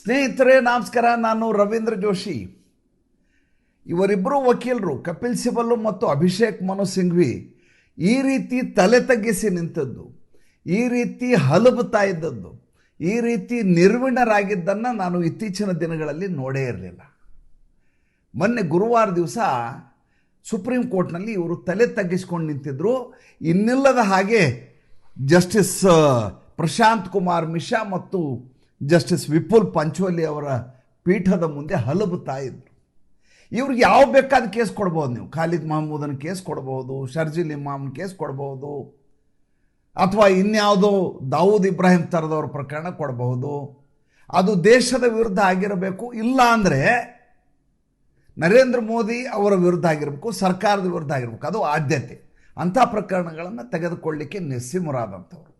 ಸ್ನೇಹಿತರೆ, ನಮಸ್ಕಾರ. ನಾನು ರವೀಂದ್ರ ಜೋಶಿ. ಇವರಿಬ್ಬರು ವಕೀಲರು, ಕಪಿಲ್ ಸಿಬಲ್ ಮತ್ತು ಅಭಿಷೇಕ್ ಮನು ಸಿಂಘ್ವಿ, ಈ ರೀತಿ ತಲೆ ತಗ್ಗಿಸಿ ನಿಂತದ್ದು, ಈ ರೀತಿ ಹಲಬುತ್ತಾ ಇದ್ದದ್ದು, ಈ ರೀತಿ ನಿರ್ವಿಣರಾಗಿದ್ದನ್ನು ನಾನು ಇತ್ತೀಚಿನ ದಿನಗಳಲ್ಲಿ ನೋಡೇ ಇರಲಿಲ್ಲ. ಮೊನ್ನೆ ಗುರುವಾರ ದಿವಸ ಸುಪ್ರೀಂ ಕೋರ್ಟ್ನಲ್ಲಿ ಇವರು ತಲೆ ತಗ್ಗಿಸ್ಕೊಂಡು ನಿಂತಿದ್ರು. ಇನ್ನಿಲ್ಲದ ಹಾಗೆ ಜಸ್ಟಿಸ್ ಪ್ರಶಾಂತ್ ಕುಮಾರ್ ಮಿಶ್ರಾ ಮತ್ತು ಜಸ್ಟಿಸ್ ವಿಪುಲ್ ಪಂಚೋಲಿ ಅವರ ಪೀಠದ ಮುಂದೆ ಹಲಬುತ್ತಾ ಇದ್ರು ಇವ್ರಿಗೆ ಯಾವ ಬೇಕಾದ ಕೇಸ್ ಕೊಡ್ಬೋದು ನೀವು? ಖಾಲಿದ್ ಮಹಮೂದನ ಕೇಸ್ ಕೊಡ್ಬೋದು, ಶರ್ಜಿಲ್ ಇಮಾಮ್ನ ಕೇಸ್ ಕೊಡ್ಬೋದು, ಅಥವಾ ಇನ್ಯಾವುದೋ ದಾವೂದ್ ಇಬ್ರಾಹಿಂ ಥರದವ್ರ ಪ್ರಕರಣ ಕೊಡಬಹುದು ಅದು ದೇಶದ ವಿರುದ್ಧ ಆಗಿರಬೇಕು, ಇಲ್ಲ ಅಂದರೆ ನರೇಂದ್ರ ಮೋದಿ ಅವರ ವಿರುದ್ಧ ಆಗಿರಬೇಕು, ಸರ್ಕಾರದ ವಿರುದ್ಧ ಆಗಿರಬೇಕು, ಅದು ಆದ್ಯತೆ. ಅಂಥ ಪ್ರಕರಣಗಳನ್ನು ತೆಗೆದುಕೊಳ್ಳಿಕ್ಕೆ ನಿಸ್ಸಿಮರಾದಂಥವ್ರು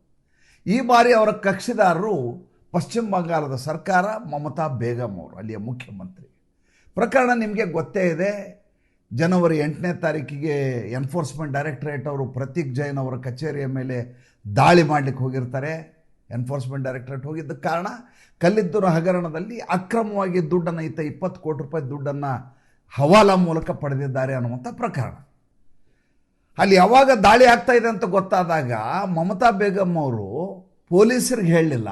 ಈ ಬಾರಿ ಅವರ ಕಕ್ಷಿದಾರರು ಪಶ್ಚಿಮ ಬಂಗಾಳದ ಸರ್ಕಾರ ಮಮತಾ ಬೇಗಂ ಅವರು, ಅಲ್ಲಿಯ ಮುಖ್ಯಮಂತ್ರಿ. ಪ್ರಕರಣ ನಿಮಗೆ ಗೊತ್ತೇ ಇದೆ, ಜನವರಿ ಎಂಟನೇ ತಾರೀಕಿಗೆ ಎನ್ಫೋರ್ಸ್ಮೆಂಟ್ ಡೈರೆಕ್ಟರೇಟ್ ಅವರು ಪ್ರತೀಕ್ ಜೈನ್ ಅವರ ಕಚೇರಿಯ ಮೇಲೆ ದಾಳಿ ಮಾಡಲಿಕ್ಕೆ ಹೋಗಿರ್ತಾರೆ. ಎನ್ಫೋರ್ಸ್ಮೆಂಟ್ ಡೈರೆಕ್ಟರೇಟ್ ಹೋಗಿದ್ದ ಕಾರಣ ಕಲ್ಲಿದ್ದರ ಹಗರಣದಲ್ಲಿ ಅಕ್ರಮವಾಗಿ ದುಡ್ಡನ್ನು, ಈತ ಇಪ್ಪತ್ತು ಕೋಟಿ ರೂಪಾಯಿ ದುಡ್ಡನ್ನು ಹವಾಲಾ ಮೂಲಕ ಪಡೆದಿದ್ದಾರೆ ಅನ್ನುವಂಥ ಪ್ರಕರಣ. ಅಲ್ಲಿ ಯಾವಾಗ ದಾಳಿ ಆಗ್ತಾ ಇದೆ ಅಂತ ಗೊತ್ತಾದಾಗ ಮಮತಾ ಬೇಗಮ್ ಅವರು ಪೊಲೀಸರಿಗೆ ಹೇಳಲಿಲ್ಲ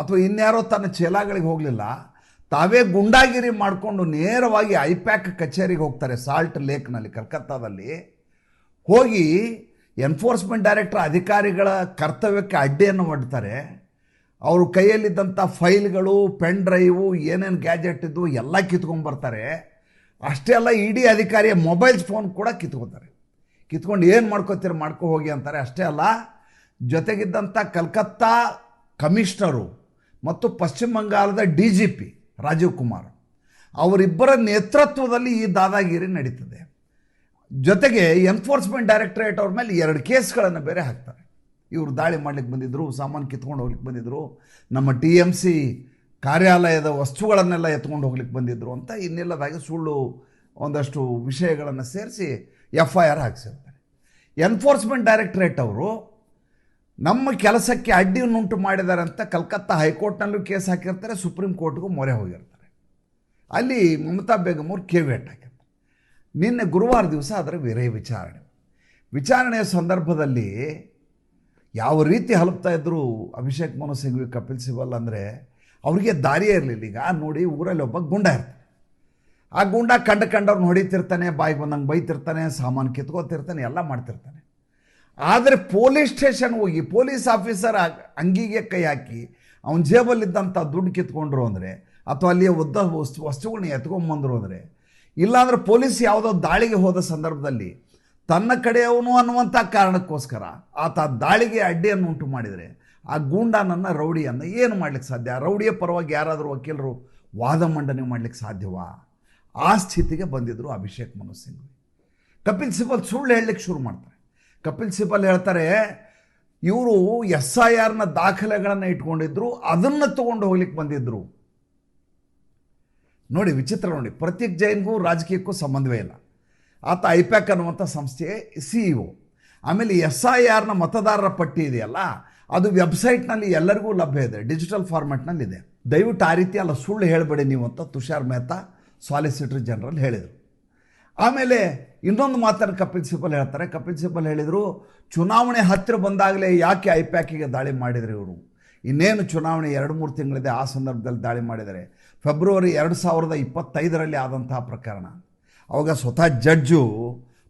ಅಥವಾ ಇನ್ಯಾರೋ ತನ್ನ ಚೇಲಾಗಳಿಗೆ ಹೋಗಲಿಲ್ಲ, ತಾವೇ ಗುಂಡಾಗಿರಿ ಮಾಡಿಕೊಂಡು ನೇರವಾಗಿ ಐಪ್ಯಾಕ್ ಕಚೇರಿಗೆ ಹೋಗ್ತಾರೆ ಸಾಲ್ಟ್ ಲೇಕ್ನಲ್ಲಿ, ಕಲ್ಕತ್ತಾದಲ್ಲಿ. ಹೋಗಿ ಎನ್ಫೋರ್ಸ್ಮೆಂಟ್ ಡೈರೆಕ್ಟರ್ ಅಧಿಕಾರಿಗಳ ಕರ್ತವ್ಯಕ್ಕೆ ಅಡ್ಡಿಯನ್ನು ಒಡ್ತಾರೆ ಅವರು ಕೈಯಲ್ಲಿದ್ದಂಥ ಫೈಲ್ಗಳು, ಪೆನ್ ಡ್ರೈವು, ಏನೇನು ಗ್ಯಾಜೆಟ್ ಇದ್ದು ಎಲ್ಲ ಕಿತ್ಕೊಂಡ್ಬರ್ತಾರೆ. ಅಷ್ಟೇ ಅಲ್ಲ, ಇಡೀ ಅಧಿಕಾರಿಯ ಮೊಬೈಲ್ ಫೋನ್ ಕೂಡ ಕಿತ್ಕೊತಾರೆ. ಕಿತ್ಕೊಂಡು ಏನು ಮಾಡ್ಕೋತೀರ ಮಾಡ್ಕೊ ಹೋಗಿ ಅಂತಾರೆ. ಅಷ್ಟೇ ಅಲ್ಲ, ಜೊತೆಗಿದ್ದಂಥ ಕಲ್ಕತ್ತಾ ಕಮಿಷನರು ಮತ್ತು ಪಶ್ಚಿಮ ಬಂಗಾಳದ D G P Rajeev Kumar. ಅವರಿಬ್ಬರ ನೇತೃತ್ವದಲ್ಲಿ ಈ ದಾದಾಗಿರಿ ನಡೀತದೆ. ಜೊತೆಗೆ ಎನ್ಫೋರ್ಸ್ಮೆಂಟ್ ಡೈರೆಕ್ಟರೇಟ್ ಅವ್ರ ಮೇಲೆ ಎರಡು ಕೇಸ್ಗಳನ್ನು ಬೇರೆ ಹಾಕ್ತಾರೆ. ಇವರು ದಾಳಿ ಮಾಡ್ಲಿಕ್ಕೆ ಬಂದಿದ್ದರು ಸಾಮಾನು ಕಿತ್ಕೊಂಡು ಹೋಗ್ಲಿಕ್ಕೆ ಬಂದಿದ್ದರು ನಮ್ಮ ಟಿ ಎಂ ಸಿ ಕಾರ್ಯಾಲಯದ ವಸ್ತುಗಳನ್ನೆಲ್ಲ ಎತ್ಕೊಂಡು ಹೋಗ್ಲಿಕ್ಕೆ ಬಂದಿದ್ದರು ಅಂತ ಇನ್ನಿಲ್ಲದಾಗಿ ಸುಳ್ಳು ಒಂದಷ್ಟು ವಿಷಯಗಳನ್ನು ಸೇರಿಸಿ ಎಫ್ ಐ ಆರ್ ಹಾಕ್ಸಿರ್ತಾರೆ. ಎನ್ಫೋರ್ಸ್ಮೆಂಟ್ ಡೈರೆಕ್ಟರೇಟ್ ಅವರು ನಮ್ಮ ಕೆಲಸಕ್ಕೆ ಅಡ್ಡಿಯನ್ನುಂಟು ಮಾಡಿದ್ದಾರೆ ಅಂತ ಕಲ್ಕತ್ತಾ ಹೈಕೋರ್ಟ್ನಲ್ಲೂ ಕೇಸ್ ಹಾಕಿರ್ತಾರೆ, ಸುಪ್ರೀಂ ಕೋರ್ಟ್ಗೂ ಮೊರೆ ಹೋಗಿರ್ತಾರೆ. ಅಲ್ಲಿ ಮಮತಾ ಬೇಗಂ ಅವರು ಕೇವೇಟ್ ಹಾಕಿರ್ತಾರೆ ನಿನ್ನೆ ಗುರುವಾರ ದಿವಸ ಅದರ ವಿರಯ ವಿಚಾರಣೆ. ವಿಚಾರಣೆಯ ಸಂದರ್ಭದಲ್ಲಿ ಯಾವ ರೀತಿ ಹಲಪ್ತಾ ಇದ್ದರು ಅಭಿಷೇಕ್ ಮನು ಸಿಂಘ್ವಿ ಕಪಿಲ್ ಸಿಬಲ್ ಅಂದರೆ ಅವರಿಗೆ ದಾರಿಯೇ ಇರಲಿಲ್ಲ. ಈಗ ನೋಡಿ ಊರಲ್ಲಿ ಒಬ್ಬ ಗುಂಡ ಇರ್ತಾನೆ. ಆ ಗುಂಡ ಕಂಡ ಕಂಡವ್ರನ್ನ ಹೊಡಿತಿರ್ತಾನೆ, ಬಾಯಿಗೆ ಬಂದಂಗೆ ಬೈತಿರ್ತಾನೆ, ಸಾಮಾನು ಕಿತ್ಕೋತಿರ್ತಾನೆ, ಎಲ್ಲ ಮಾಡ್ತಿರ್ತಾನೆ. ಆದರೆ ಪೊಲೀಸ್ ಸ್ಟೇಷನ್ ಹೋಗಿ ಪೊಲೀಸ್ ಆಫೀಸರ್ ಅಂಗಿಗೆ ಕೈ ಹಾಕಿ ಅವನ ಜೇಬಲ್ಲಿದ್ದಂಥ ದುಡ್ಡು ಕಿತ್ಕೊಂಡ್ರು ಅಂದರೆ ಅಥವಾ ಅಲ್ಲಿಯ ಉದ್ದ ವಸ್ತು ವಸ್ತುಗಳನ್ನ ಎತ್ಕೊಂಬಂದರು ಅಂದರೆ, ಇಲ್ಲಾಂದ್ರೆ ಪೊಲೀಸ್ ಯಾವುದೋ ದಾಳಿಗೆ ಹೋದ ಸಂದರ್ಭದಲ್ಲಿ ತನ್ನ ಕಡೆಯವನು ಅನ್ನುವಂಥ ಕಾರಣಕ್ಕೋಸ್ಕರ ಆತ ದಾಳಿಗೆ ಅಡ್ಡಿಯನ್ನು ಉಂಟು ಮಾಡಿದರೆ ಆ ಗೂಂಡನನ್ನು ರೌಡಿಯನ್ನು ಏನು ಮಾಡ್ಲಿಕ್ಕೆ ಸಾಧ್ಯ? ರೌಡಿಯ ಪರವಾಗಿ ಯಾರಾದರೂ ವಕೀಲರು ವಾದ ಮಂಡನೆ ಮಾಡ್ಲಿಕ್ಕೆ ಸಾಧ್ಯವಾ? ಆ ಸ್ಥಿತಿಗೆ ಬಂದಿದ್ದರು ಅಭಿಷೇಕ್ ಮನು ಸಿಂಘ್ವಿ. ಕಪಿಲ್ ಸಿಬಲ್ ಸುಳ್ಳು ಹೇಳಲಿಕ್ಕೆ ಶುರು ಮಾಡ್ತಾರೆ. ಕಪಿಲ್ ಸಿಬಲ್ ಹೇಳ್ತಾರೆ, ಇವರು ಎಸ್ ಐ ಆರ್ನ ದಾಖಲೆಗಳನ್ನು ಇಟ್ಕೊಂಡಿದ್ರು, ಅದನ್ನು ತಗೊಂಡು ಹೋಗ್ಲಿಕ್ಕೆ ಬಂದಿದ್ರು. ನೋಡಿ, ವಿಚಿತ್ರ ನೋಡಿ ಪ್ರತೀಕ್ ಜೈನ್ಗೂ ರಾಜಕೀಯಕ್ಕೂ ಸಂಬಂಧವೇ ಇಲ್ಲ. ಆತ ಐಪ್ಯಾಕ್ ಅನ್ನುವಂಥ ಸಂಸ್ಥೆಯ ಸಿ ಇ ಒ. ಆಮೇಲೆ ಎಸ್ ಐ ಆರ್ನ ಮತದಾರರ ಪಟ್ಟಿ ಇದೆಯಲ್ಲ, ಅದು ವೆಬ್ಸೈಟ್ನಲ್ಲಿ ಎಲ್ಲರಿಗೂ ಲಭ್ಯ ಇದೆ, ಡಿಜಿಟಲ್ ಫಾರ್ಮ್ಯಾಟ್ನಲ್ಲಿದೆ ದಯವಿಟ್ಟು ಆ ರೀತಿ ಅಲ್ಲ, ಸುಳ್ಳು ಹೇಳಬೇಡಿ ನೀವು ಅಂತ ತುಷಾರ್ ಮೆಹ್ತಾ, ಸಾಲಿಸಿಟರ್ ಜನರಲ್ ಹೇಳಿದರು. ಆಮೇಲೆ ಇನ್ನೊಂದು ಮಾತನ್ನು ಕಪಿಲ್ ಸಿಬಲ್ ಹೇಳ್ತಾರೆ. ಕಪಿಲ್ ಸಿಬಲ್ ಹೇಳಿದರು, ಚುನಾವಣೆ ಹತ್ತಿರ ಬಂದಾಗಲೇ ಯಾಕೆ ಐ ಪ್ಯಾಕಿಗೆ ದಾಳಿ ಮಾಡಿದ್ರು ಇವರು? ಇನ್ನೇನು ಚುನಾವಣೆ ಎರಡು ಮೂರು ತಿಂಗಳಿದೆ ಆ ಸಂದರ್ಭದಲ್ಲಿ ದಾಳಿ ಮಾಡಿದರೆ. ಫೆಬ್ರವರಿ ಎರಡು ಸಾವಿರದ ಇಪ್ಪತ್ತೈದರಲ್ಲಿ ಆದಂತಹ ಪ್ರಕರಣ. ಅವಾಗ ಸ್ವತಃ judge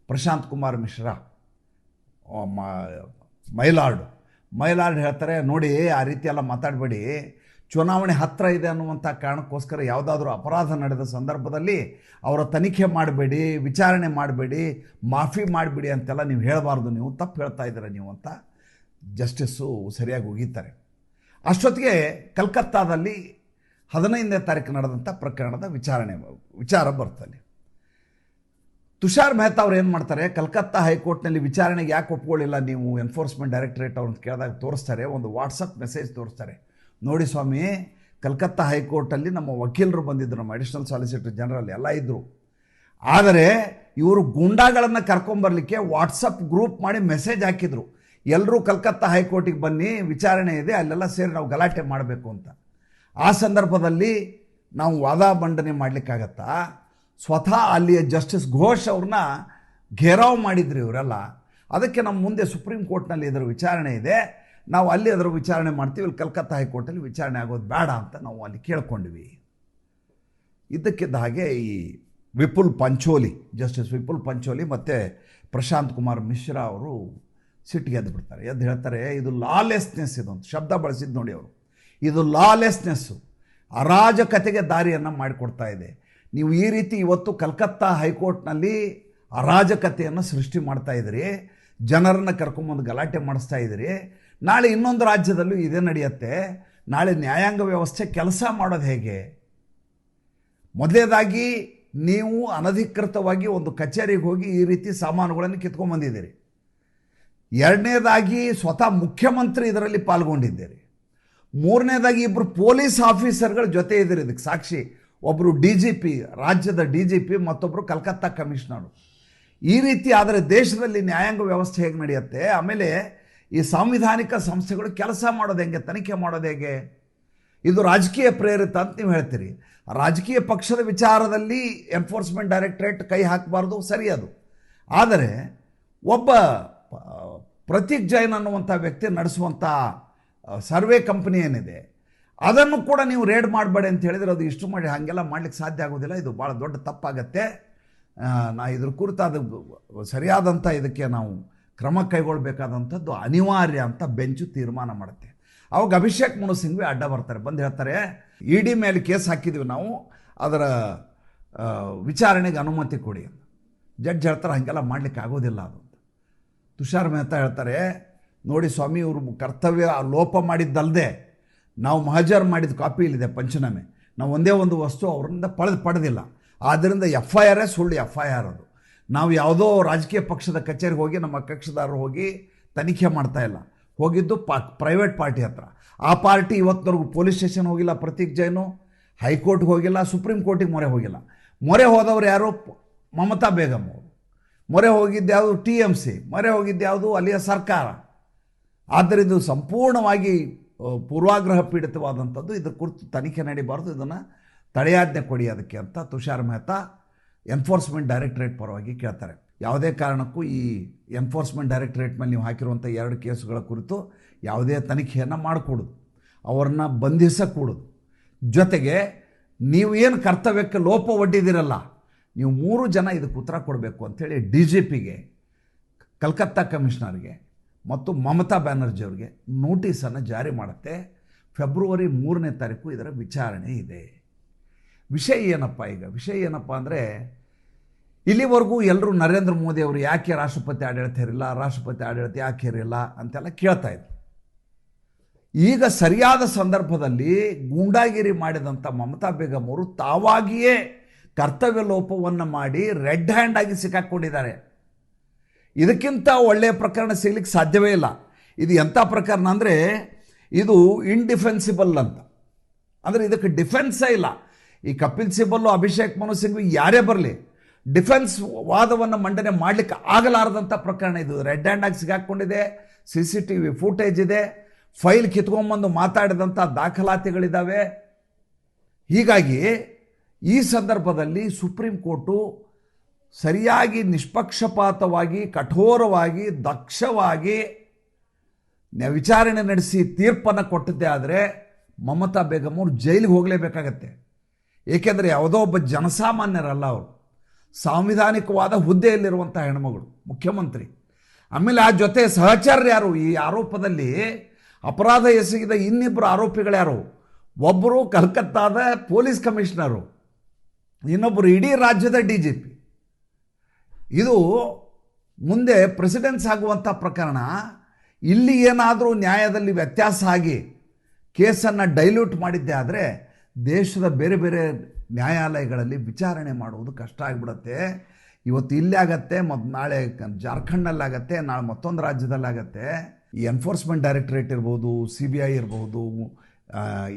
Prashant Kumar Mishra my lord. My lord ಹೇಳ್ತಾರೆ, ನೋಡಿ, ಆ ರೀತಿ ಎಲ್ಲ ಮಾತಾಡಬೇಡಿ. ಚುನಾವಣೆ ಹತ್ತಿರ ಇದೆ ಅನ್ನುವಂಥ ಕಾರಣಕ್ಕೋಸ್ಕರ ಯಾವುದಾದ್ರೂ ಅಪರಾಧ ನಡೆದ ಸಂದರ್ಭದಲ್ಲಿ ಅವರ ತನಿಖೆ ಮಾಡಬೇಡಿ, ವಿಚಾರಣೆ ಮಾಡಬೇಡಿ, ಮಾಫಿ ಮಾಡಿಬಿಡಿ ಅಂತೆಲ್ಲ ನೀವು ಹೇಳಬಾರ್ದು, ನೀವು ತಪ್ಪು ಹೇಳ್ತಾ ಇದ್ದೀರ ನೀವು ಅಂತ ಜಸ್ಟಿಸ್ಸು ಸರಿಯಾಗಿ ಒಗೀತಾರೆ ಅಷ್ಟೊತ್ತಿಗೆ ಕಲ್ಕತ್ತಾದಲ್ಲಿ ಹದಿನೈದನೇ ತಾರೀಕು ನಡೆದಂಥ ಪ್ರಕರಣದ ವಿಚಾರಣೆ, ವಿಚಾರ ಬರ್ತಲ್ಲಿ ತುಷಾರ್ ಮೆಹ್ತಾ ಅವ್ರು ಏನು ಮಾಡ್ತಾರೆ, ಕಲ್ಕತ್ತಾ ಹೈಕೋರ್ಟ್ನಲ್ಲಿ ವಿಚಾರಣೆಗೆ ಯಾಕೆ ಒಪ್ಕೊಳ್ಳಿಲ್ಲ ನೀವು ಎನ್ಫೋರ್ಸ್ಮೆಂಟ್ ಡೈರೆಕ್ಟರೇಟ್ ಅವ್ರನ್ನ ಕೇಳಿದಾಗ ತೋರಿಸ್ತಾರೆ, ಒಂದು ವಾಟ್ಸಪ್ ಮೆಸೇಜ್ ತೋರಿಸ್ತಾರೆ. ನೋಡಿ ಸ್ವಾಮಿ, ಕಲ್ಕತ್ತಾ ಹೈಕೋರ್ಟಲ್ಲಿ ನಮ್ಮ ವಕೀಲರು ಬಂದಿದ್ದರು ನಮ್ಮ ಅಡಿಷನಲ್ ಸಾಲಿಸಿಟರ್ ಜನರಲ್ ಎಲ್ಲ ಇದ್ದರು ಆದರೆ ಇವರು ಗುಂಡಾಗಳನ್ನು ಕರ್ಕೊಂಬರ್ಲಿಕ್ಕೆ ವಾಟ್ಸಪ್ ಗ್ರೂಪ್ ಮಾಡಿ ಮೆಸೇಜ್ ಹಾಕಿದರು. ಎಲ್ಲರೂ ಕಲ್ಕತ್ತಾ ಹೈಕೋರ್ಟಿಗೆ ಬನ್ನಿ, ವಿಚಾರಣೆ ಇದೆ, ಅಲ್ಲೆಲ್ಲ ಸೇರಿ ನಾವು ಗಲಾಟೆ ಮಾಡಬೇಕು ಅಂತ. ಆ ಸಂದರ್ಭದಲ್ಲಿ ನಾವು ವಾದ ಮಂಡನೆ ಮಾಡಲಿಕ್ಕಾಗತ್ತಾ? ಸ್ವತಃ ಅಲ್ಲಿಯ ಜಸ್ಟಿಸ್ ಘೋಷ್ ಅವ್ರನ್ನ ಘೇರಾವ್ ಮಾಡಿದ್ರು ಇವರೆಲ್ಲ. ಅದಕ್ಕೆ ನಮ್ಮ ಮುಂದೆ ಸುಪ್ರೀಂ ಕೋರ್ಟ್ನಲ್ಲಿ ಇದರ ವಿಚಾರಣೆ ಇದೆ. ನಾವು ಅಲ್ಲಿ ಅದರ ವಿಚಾರಣೆ ಮಾಡ್ತೀವಿ ಇಲ್ಲಿ ಕಲ್ಕತ್ತಾ ಹೈಕೋರ್ಟಲ್ಲಿ ವಿಚಾರಣೆ ಆಗೋದು ಬೇಡ ಅಂತ ನಾವು ಅಲ್ಲಿ ಕೇಳ್ಕೊಂಡ್ವಿ. ಇದ್ದಕ್ಕಿದ್ದ ಹಾಗೆ ಈ ವಿಪುಲ್ ಪಂಚೋಲಿ, ಜಸ್ಟಿಸ್ ವಿಪುಲ್ ಪಂಚೋಲಿ ಮತ್ತು ಪ್ರಶಾಂತ್ ಕುಮಾರ್ ಮಿಶ್ರಾ ಅವರು ಸಿಟ್ಟಿಗೆ ಎದ್ದು ಬಿಡ್ತಾರೆ. ಎದ್ದು ಹೇಳ್ತಾರೆ, ಇದು ಲಾಲೆಸ್ನೆಸ್ ಇದು ಅಂತ. ಶಬ್ದ ಬಳಸಿದ್ದು ನೋಡಿ ಅವರು. ಇದು ಲಾಲೆಸ್ನೆಸ್ಸು ಅರಾಜಕತೆಗೆ ದಾರಿಯನ್ನು ಮಾಡಿಕೊಡ್ತಾ ಇದೆ. ನೀವು ಈ ರೀತಿ ಇವತ್ತು ಕಲ್ಕತ್ತಾ ಹೈಕೋರ್ಟ್ನಲ್ಲಿ ಅರಾಜಕತೆಯನ್ನು ಸೃಷ್ಟಿ ಮಾಡ್ತಾ ಇದ್ದೀರಿ ಜನರನ್ನು ಕರ್ಕೊಂಬಂದು ಗಲಾಟೆ ಮಾಡಿಸ್ತಾ ಇದ್ದೀರಿ ನಾಳೆ ಇನ್ನೊಂದು ರಾಜ್ಯದಲ್ಲೂ ಇದೇ ನಡೆಯುತ್ತೆ. ನಾಳೆ ನ್ಯಾಯಾಂಗ ವ್ಯವಸ್ಥೆ ಕೆಲಸ ಮಾಡೋದು ಹೇಗೆ? ಮೊದಲೇದಾಗಿ ನೀವು ಅನಧಿಕೃತವಾಗಿ ಒಂದು ಕಚೇರಿಗೆ ಹೋಗಿ ಈ ರೀತಿ ಸಾಮಾನುಗಳನ್ನು ಕಿತ್ಕೊಂಡ್ಬಂದಿದ್ದೀರಿ ಎರಡನೇದಾಗಿ ಸ್ವತಃ ಮುಖ್ಯಮಂತ್ರಿ ಇದರಲ್ಲಿ ಪಾಲ್ಗೊಂಡಿದ್ದೀರಿ. ಮೂರನೇದಾಗಿ ಇಬ್ಬರು ಪೊಲೀಸ್ ಆಫೀಸರ್ಗಳ ಜೊತೆ ಇದ್ದೀರಿ ಇದಕ್ಕೆ ಸಾಕ್ಷಿ. ಒಬ್ಬರು ಡಿ ಜಿ ಪಿ, ರಾಜ್ಯದ ಡಿ ಜಿ ಪಿ ಮತ್ತೊಬ್ಬರು ಕಲ್ಕತ್ತಾ ಕಮಿಷನರು. ಈ ರೀತಿ ಆದರೆ ದೇಶದಲ್ಲಿ ನ್ಯಾಯಾಂಗ ವ್ಯವಸ್ಥೆ ಹೇಗೆ ನಡೆಯುತ್ತೆ? ಆಮೇಲೆ ಈ ಸಾಂವಿಧಾನಿಕ ಸಂಸ್ಥೆಗಳು ಕೆಲಸ ಮಾಡೋದು ಹೆಂಗೆ, ತನಿಖೆ ಮಾಡೋದು ಹೇಗೆ? ಇದು ರಾಜಕೀಯ ಪ್ರೇರಿತ ಅಂತ ನೀವು ಹೇಳ್ತೀರಿ. ರಾಜಕೀಯ ಪಕ್ಷದ ವಿಚಾರದಲ್ಲಿ ಎನ್ಫೋರ್ಸ್ಮೆಂಟ್ ಡೈರೆಕ್ಟರೇಟ್ ಕೈ ಹಾಕಬಾರ್ದು, ಸರಿ ಅದು. ಆದರೆ ಒಬ್ಬ ಪ್ರತೀಕ್ ಜೈನ್ ಅನ್ನುವಂಥ ವ್ಯಕ್ತಿ ನಡೆಸುವಂಥ ಸರ್ವೆ ಕಂಪನಿ ಏನಿದೆ, ಅದನ್ನು ಕೂಡ ನೀವು ರೇಡ್ ಮಾಡಬೇಡಿ ಅಂತ ಹೇಳಿದರೆ ಅದು ಇಷ್ಟು ಮಾಡಿ ಹಾಗೆಲ್ಲ ಮಾಡ್ಲಿಕ್ಕೆ ಸಾಧ್ಯ ಆಗೋದಿಲ್ಲ ಇದು ಭಾಳ ದೊಡ್ಡ ತಪ್ಪಾಗತ್ತೆ. ನಾ ಇದ್ರ ಕುರಿತಾದ ಸರಿಯಾದಂಥ ಇದಕ್ಕೆ ನಾವು ಕ್ರಮ ಕೈಗೊಳ್ಳಬೇಕಾದಂಥದ್ದು ಅನಿವಾರ್ಯ ಅಂತ ಬೆಂಚು ತೀರ್ಮಾನ ಮಾಡುತ್ತೆ. ಅವಾಗ ಅಭಿಷೇಕ್ ಮನು ಸಿಂಘ್ವಿ ಅಡ್ಡ ಬರ್ತಾರೆ. ಬಂದು ಹೇಳ್ತಾರೆ ಇ ಡಿ ಮೇಲೆ ಕೇಸ್ ಹಾಕಿದ್ವಿ ನಾವು, ಅದರ ವಿಚಾರಣೆಗೆ ಅನುಮತಿ ಕೊಡಿ ಜಡ್ಜ್ ಹೇಳ್ತಾರೆ, ಹಾಗೆಲ್ಲ ಮಾಡಲಿಕ್ಕೆ ಆಗೋದಿಲ್ಲ ಅದು ತುಷಾರ್ ಮೆಹ್ತಾ ಹೇಳ್ತಾರೆ, ನೋಡಿ ಸ್ವಾಮಿ, ಇವರು ಕರ್ತವ್ಯ ಲೋಪ ಮಾಡಿದ್ದಲ್ಲದೆ ನಾವು ಮಹಜರ್ ಮಾಡಿದ ಕಾಪಿ ಇಲ್ಲಿದೆ ಪಂಚನಾಮೆ. ನಾವು ಒಂದೇ ಒಂದು ವಸ್ತು ಅವರಿಂದ ಪಡೆದು, ಪಡೆದಿಲ್ಲ. ಆದ್ದರಿಂದ ಎಫ್ ಐ ಆರೇ ಸುಳ್ಳು ಎಫ್ ಐ ಆರ್ ಅದು. ನಾವು ಯಾವುದೋ ರಾಜಕೀಯ ಪಕ್ಷದ ಕಚೇರಿಗೆ ಹೋಗಿ, ನಮ್ಮ ಕಕ್ಷದಾರರು ಹೋಗಿ ತನಿಖೆ ಮಾಡ್ತಾ ಇಲ್ಲ. ಹೋಗಿದ್ದು ಪಾ ಪ್ರೈವೇಟ್ ಪಾರ್ಟಿ ಹತ್ರ. ಆ ಪಾರ್ಟಿ ಇವತ್ತಿನವರೆಗೂ ಪೊಲೀಸ್ ಸ್ಟೇಷನ್ ಹೋಗಿಲ್ಲ ಪ್ರತೀಕ್ ಜೈನು ಹೈಕೋರ್ಟ್ಗೆ ಹೋಗಿಲ್ಲ, ಸುಪ್ರೀಂ ಕೋರ್ಟಿಗೆ ಮೊರೆ ಹೋಗಿಲ್ಲ. ಮೊರೆ ಹೋದವರು ಯಾರು? ಮಮತಾ ಬೇಗಮ್ ಅವರು. ಮೊರೆ ಹೋಗಿದ್ದು ಯಾವುದು? T M C. ಮೊರೆ ಹೋಗಿದ್ದು ಯಾವುದು? ಅಲ್ಲಿಯ ಸರ್ಕಾರ. ಆದ್ದರಿಂದ ಸಂಪೂರ್ಣವಾಗಿ ಪೂರ್ವಾಗ್ರಹ ಪೀಡಿತವಾದಂಥದ್ದು. ಇದ್ರ ಕುರಿತು ತನಿಖೆ ನಡೀಬಾರ್ದು. ಇದನ್ನು ತಡೆಯಾಜ್ಞೆ ಕೊಡಿ ಅದಕ್ಕೆ ಅಂತ ತುಷಾರ್ ಮೆಹ್ತಾ ಎನ್ಫೋರ್ಸ್ಮೆಂಟ್ ಡೈರೆಕ್ಟರೇಟ್ ಪರವಾಗಿ ಕೇಳ್ತಾರೆ. ಯಾವುದೇ ಕಾರಣಕ್ಕೂ ಈ ಎನ್ಫೋರ್ಸ್ಮೆಂಟ್ ಡೈರೆಕ್ಟರೇಟ್ ಮೇಲೆ ನೀವು ಹಾಕಿರುವಂಥ ಎರಡು ಕೇಸುಗಳ ಕುರಿತು ಯಾವುದೇ ತನಿಖೆಯನ್ನು ಮಾಡಿಕೊಡೋದು. ಅವ್ರನ್ನ ಬಂಧಿಸಕೂಡೋದು. ಜೊತೆಗೆ ನೀವು ಏನು ಕರ್ತವ್ಯಕ್ಕೆ ಲೋಪ ಒಡ್ಡಿದ್ದೀರಲ್ಲ ನೀವು ಮೂರು ಜನ ಇದಕ್ಕೆ ಉತ್ತರ ಕೊಡಬೇಕು ಅಂಥೇಳಿ ಡಿ ಜಿ ಪಿಗೆ, ಕಲ್ಕತ್ತಾ ಕಮಿಷನರ್ಗೆ ಮತ್ತು ಮಮತಾ ಬ್ಯಾನರ್ಜಿ ಅವರಿಗೆ ನೋಟಿಸನ್ನು ಜಾರಿ ಮಾಡುತ್ತೆ. ಫೆಬ್ರವರಿ ಮೂರನೇ ತಾರೀಕು ಇದರ ವಿಚಾರಣೆ ಇದೆ. ವಿಷಯ ಏನಪ್ಪ ಈಗ? ವಿಷಯ ಏನಪ್ಪ ಅಂದರೆ, ಇಲ್ಲಿವರೆಗೂ ಎಲ್ಲರೂ ನರೇಂದ್ರ ಮೋದಿ ಅವರು ಯಾಕೆ ರಾಷ್ಟ್ರಪತಿ ಆಡಳಿತ ಇರಲಿಲ್ಲ ರಾಷ್ಟ್ರಪತಿ ಆಡಳಿತ ಯಾಕೆ ಇರಲಿಲ್ಲ ಅಂತೆಲ್ಲ ಕೇಳ್ತಾ ಇದ್ರು. ಈಗ ಸರಿಯಾದ ಸಂದರ್ಭದಲ್ಲಿ ಗೂಂಡಾಗಿರಿ ಮಾಡಿದಂಥ ಮಮತಾ ಬೇಗಂ ಅವರು ತಾವಾಗಿಯೇ ಕರ್ತವ್ಯ ಲೋಪವನ್ನು ಮಾಡಿ ರೆಡ್ ಹ್ಯಾಂಡ್ ಆಗಿ ಸಿಕ್ಕಾಕ್ಕೊಂಡಿದ್ದಾರೆ ಇದಕ್ಕಿಂತ ಒಳ್ಳೆಯ ಪ್ರಕರಣ ಸಿಗ್ಲಿಕ್ಕೆ ಸಾಧ್ಯವೇ ಇಲ್ಲ. ಇದು ಎಂಥ ಪ್ರಕರಣ ಅಂದರೆ, ಇದು ಇನ್ಡಿಫೆನ್ಸಿಬಲ್ ಅಂತ. ಅಂದರೆ ಇದಕ್ಕೆ ಡಿಫೆನ್ಸೇ ಇಲ್ಲ. ಈ ಕಪಿಲ್ ಸಿಬಲ್ಲು, ಅಭಿಷೇಕ್ ಮನು ಸಿಂಗ್ ಯಾರೇ ಬರಲಿ, ಡಿಫೆನ್ಸ್ ವಾದವನ್ನು ಮಂಡನೆ ಮಾಡಲಿಕ್ಕೆ ಆಗಲಾರದಂಥ ಪ್ರಕರಣ ಇದು. ರೆಡ್ ಹ್ಯಾಂಡ್ ಆಗಿ ಸಿಗಾಕೊಂಡಿದೆ C C T V footage ಇದೆ, ಫೈಲ್ ಕಿತ್ಕೊಂಬಂದು ಮಾತಾಡಿದಂಥ ದಾಖಲಾತಿಗಳಿದ್ದಾವೆ ಹೀಗಾಗಿ ಈ ಸಂದರ್ಭದಲ್ಲಿ ಸುಪ್ರೀಂ ಕೋರ್ಟು ಸರಿಯಾಗಿ ನಿಷ್ಪಕ್ಷಪಾತವಾಗಿ, ಕಠೋರವಾಗಿ, ದಕ್ಷವಾಗಿ ವಿಚಾರಣೆ ನಡೆಸಿ ತೀರ್ಪನ್ನು ಕೊಟ್ಟದ್ದೇ ಆದರೆ ಮಮತಾ ಬೇಗಮ್ ಅವರು ಜೈಲಿಗೆ ಹೋಗಲೇಬೇಕಾಗತ್ತೆ. ಏಕೆಂದರೆ ಯಾವುದೋ ಒಬ್ಬ ಜನಸಾಮಾನ್ಯರಲ್ಲ ಅವರು. ಸಾಂವಿಧಾನಿಕವಾದ ಹುದ್ದೆಯಲ್ಲಿರುವಂಥ ಹೆಣ್ಮಗಳು, ಮುಖ್ಯಮಂತ್ರಿ. ಆಮೇಲೆ ಆ ಜೊತೆ ಸಹಚರ್ಯ ಯಾರು? ಈ ಆರೋಪದಲ್ಲಿ ಅಪರಾಧ ಎಸಗಿದ ಇನ್ನಿಬ್ಬರು ಆರೋಪಿಗಳು ಯಾರು? ಒಬ್ಬರು ಕಲ್ಕತ್ತಾದ ಪೊಲೀಸ್ ಕಮಿಷನರು, ಇನ್ನೊಬ್ಬರು ಇಡೀ ರಾಜ್ಯದ ಡಿ ಜಿ ಪಿ. ಇದು ಮುಂದೆ ಪ್ರೆಸಿಡೆನ್ಸ್ ಆಗುವಂಥ ಪ್ರಕರಣ. ಇಲ್ಲಿ ಏನಾದರೂ ನ್ಯಾಯದಲ್ಲಿ ವ್ಯತ್ಯಾಸ ಆಗಿ ಕೇಸನ್ನು ಡೈಲ್ಯೂಟ್ ಮಾಡಿದ್ದೆ ಆದರೆ ದೇಶದ ಬೇರೆ ಬೇರೆ ನ್ಯಾಯಾಲಯಗಳಲ್ಲಿ ವಿಚಾರಣೆ ಮಾಡುವುದು ಕಷ್ಟ ಆಗಿಬಿಡುತ್ತೆ. ಇವತ್ತು ಇಲ್ಲೇ ಆಗತ್ತೆ ಮತ್ತು ನಾಳೆ ಜಾರ್ಖಂಡಲ್ಲಾಗತ್ತೆ ನಾಳೆ ಮತ್ತೊಂದು ರಾಜ್ಯದಲ್ಲಾಗತ್ತೆ ಈ ಎನ್ಫೋರ್ಸ್ಮೆಂಟ್ ಡೈರೆಕ್ಟರೇಟ್ ಇರ್ಬೋದು ಸಿ ಬಿ ಐ ಇರ್ಬೋದು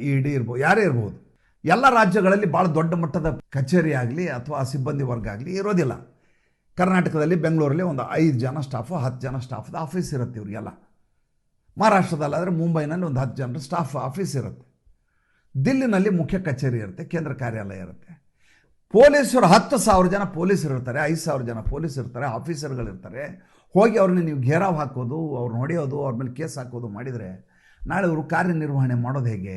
ಇ ಡಿ ಇರ್ಬೋದು ಯಾರೇ ಇರ್ಬೋದು. ಎಲ್ಲ ರಾಜ್ಯಗಳಲ್ಲಿ ಭಾಳ ದೊಡ್ಡ ಮಟ್ಟದ ಕಚೇರಿ ಆಗಲಿ ಅಥವಾ ಸಿಬ್ಬಂದಿ ವರ್ಗ ಆಗಲಿ ಇರೋದಿಲ್ಲ. ಕರ್ನಾಟಕದಲ್ಲಿ, ಬೆಂಗಳೂರಲ್ಲಿ ಒಂದು ಐದು ಜನ ಸ್ಟಾಫು ಹತ್ತು ಜನ ಸ್ಟಾಫ್ದು ಆಫೀಸ್ ಇರುತ್ತೆ ಇವರಿಗೆಲ್ಲ. ಮಹಾರಾಷ್ಟ್ರದಲ್ಲಾದರೆ ಮುಂಬೈನಲ್ಲಿ ಒಂದು ಹತ್ತು ಜನರ ಸ್ಟಾಫ್ ಆಫೀಸ್ ಇರುತ್ತೆ. ದಿಲ್ಲಿನಲ್ಲಿ ಮುಖ್ಯ ಕಚೇರಿ ಇರುತ್ತೆ, ಕೇಂದ್ರ ಕಾರ್ಯಾಲಯ ಇರುತ್ತೆ. ಪೊಲೀಸರು ಹತ್ತು ಸಾವಿರ ಜನ ಪೊಲೀಸರು ಇರ್ತಾರೆ, ಐದು ಸಾವಿರ ಜನ ಪೊಲೀಸ್ ಇರ್ತಾರೆ ಆಫೀಸರ್ಗಳಿರ್ತಾರೆ ಹೋಗಿ ಅವ್ರನ್ನ ನೀವು ಘೇರಾವ್ ಹಾಕೋದು ಅವ್ರನ್ನ ಹೊಡೆಯೋದು, ಅವ್ರ ಮೇಲೆ ಕೇಸ್ ಹಾಕೋದು ಮಾಡಿದರೆ ನಾಳೆ ಅವರು ಕಾರ್ಯನಿರ್ವಹಣೆ ಮಾಡೋದು ಹೇಗೆ?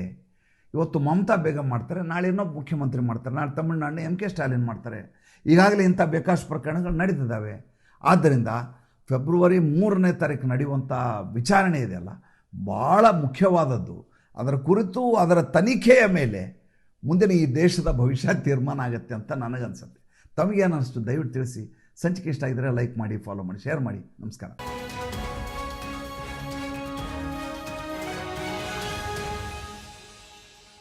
ಇವತ್ತು ಮಮತಾ ಬೇಗಂ ಮಾಡ್ತಾರೆ, ನಾಳೆ ಇನ್ನೊಬ್ಬ ಮುಖ್ಯಮಂತ್ರಿ ಮಾಡ್ತಾರೆ, ನಾಳೆ ತಮಿಳುನಾಡಿನ ಎಂ ಕೆ ಸ್ಟಾಲಿನ್ ಮಾಡ್ತಾರೆ. ಈಗಾಗಲೇ ಇಂಥ ಬೇಕಾಷ್ಟು ಪ್ರಕರಣಗಳು ನಡೀತಿದ್ದಾವೆ. ಆದ್ದರಿಂದ ಫೆಬ್ರವರಿ ಮೂರನೇ ತಾರೀಕು ನಡೆಯುವಂಥ ವಿಚಾರಣೆ ಇದೆಯಲ್ಲ ಭಾಳ ಮುಖ್ಯವಾದದ್ದು. ಅದರ ಕುರಿತು, ಅದರ ತನಿಖೆಯ ಮೇಲೆ ಮುಂದಿನ ಈ ದೇಶದ ಭವಿಷ್ಯ ತೀರ್ಮಾನ ಆಗುತ್ತೆ ಅಂತ ನನಗನ್ಸುತ್ತೆ. ತಮಗೇನು ಅನಿಸ್ತು? ದಯವಿಟ್ಟು ತಿಳಿಸಿ. ಸಂಚಿಕೆ ಇಷ್ಟ ಆಗಿದ್ರೆ ಲೈಕ್ ಮಾಡಿ ಫಾಲೋ ಮಾಡಿ ಶೇರ್ ಮಾಡಿ. ನಮಸ್ಕಾರ.